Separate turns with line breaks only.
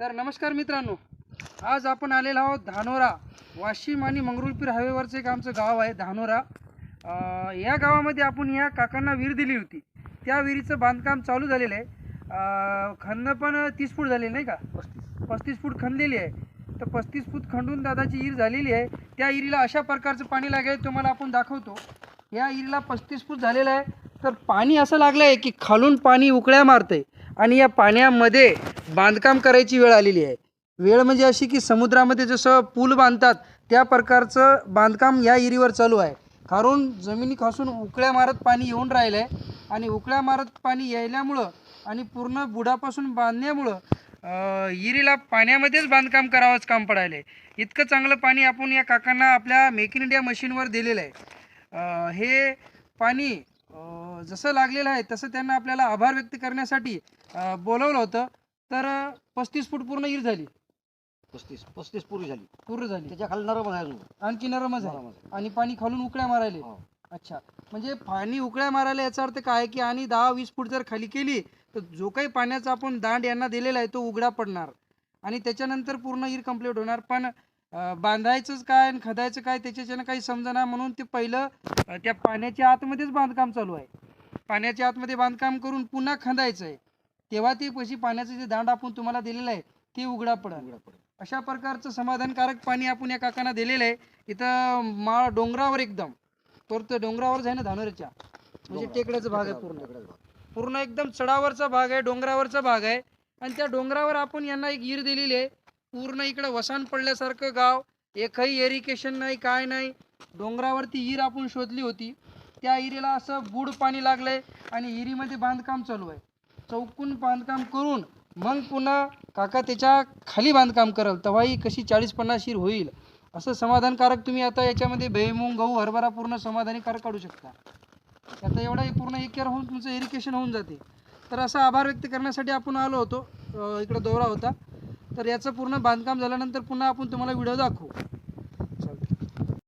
तर नमस्कार मित्रांनो आज आपण आलेलो आहोत धानोरा वाशिम आणि मंगरुळपीर हायवेवरचं एक आमचं गाव आहे धानोरा. या गावामध्ये आपण या काकांना विहीर दिली होती. त्या विहिरीचं बांधकाम चालू झालेलं आहे. खंद पण तीस फूट झालेली नाही का? पस्तीस फूट खणलेली आहे. तर पस्तीस फूट खंडून दादाची विहीर झालेली आहे. त्या विहिरीला अशा प्रकारचं पाणी लागेल तुम्हाला आपण दाखवतो. या विहिरीला पस्तीस फूट झालेलं आहे. तर पाणी असं लागलं आहे की खालून पाणी उकळ्या मारतंय. आणि या पाण्यामध्ये बांधकाम करायची वेळ आलेली आहे. वेळ म्हणजे अशी की समुद्रामध्ये जसं पूल बांधतात त्या प्रकारचं बांधकाम या एरीवर चालू आहे. कारण जमिनी खासून उकळ्या मारत पाणी येऊन राहिलं आहे आणि उकळ्या मारत पाणी यायल्यामुळं आणि पूर्ण बुडापासून बांधण्यामुळं इरीला पाण्यामध्येच बांधकाम करावंच काम पडायलं आहे इतकं चांगलं पाणी आपण या काकांना आपल्या मेक इन इंडिया मशीनवर दिलेलं आहे. हे पाणी जसं लागलेलं आहे तसं त्यांना आपल्याला आभार व्यक्त करण्यासाठी बोलवलं होतं. तर पस्तीस फूट पूर्ण विहीर झाली.
पस्तीस पस्तीस पुरी झाली.
पूर्ण झाली.
त्याच्याखाली नरम आहे अजून.
आणखी नरमच आहे.
नरम आहे.
आणि पाणी खालून उकळ्या मारायले.
हो.
अच्छा. म्हणजे पाणी उकळ्या मारायला याचा अर्थ काय आहे की आणि दहा वीस फूट जर खाली केली तर जो काही पाण्याचा आपण दांड यांना दिलेला आहे तो उघडा पडणार. आणि त्याच्यानंतर पूर्ण विहीर कंप्लीट होणार. पण बांधायचंच काय आणि खदायचं काय त्याच्याच्यानं काही समजना म्हणून ते पहिलं त्या पाण्याच्या आतमध्येच बांधकाम चालू आहे. पाण्याच्या आतमध्ये बांधकाम करून पुन्हा खंदायचं आहे तेव्हा ते पैसे पाण्याचं जे दांड आपण तुम्हाला दिलेलं आहे ते उघडा
उघडा पडेल.
अशा प्रकारचं समाधानकारक पाणी आपण या काकांना दिलेलं आहे. इथं मा डोंगरावर एकदम तर ते डोंगरावरच आहे ना धानोरच्या. म्हणजे. टेकड्याचा भाग आहे पूर्ण. पूर्ण एकदम चढावरचा भाग आहे डोंगरावरचा भाग आहे. आणि त्या डोंगरावर आपण यांना एक विहीर दिलेली आहे. पूर्ण इकडं वसान पडल्यासारखं गाव एकही एरिकेशन नाही काय नाही. डोंगरावरती हिर आपण शोधली होती. त्या हिरीला असं बुड पाणी लागलंय आणि हिरीमध्ये बांधकाम चालू आहे. चौकून बांधकाम करून मग पुन्हा काका त्याच्याखाली बांधकाम करल तेव्हाही कशी चाळीस पन्नास शीर होईल. असं समाधानकारक तुम्ही आता याच्यामध्ये भुईमुग गहू हरभरा पूर्ण समाधानीकारक काढू शकता. आता एवढा पूर्ण एक होऊन तुमचं इरिगेशन होऊन जाते. तर असा आभार व्यक्त करण्यासाठी आपण आलो होतो. इकडं दौरा होता. तर याचं पूर्ण बांधकाम झाल्यानंतर पुन्हा आपण तुम्हाला व्हिडिओ दाखवू.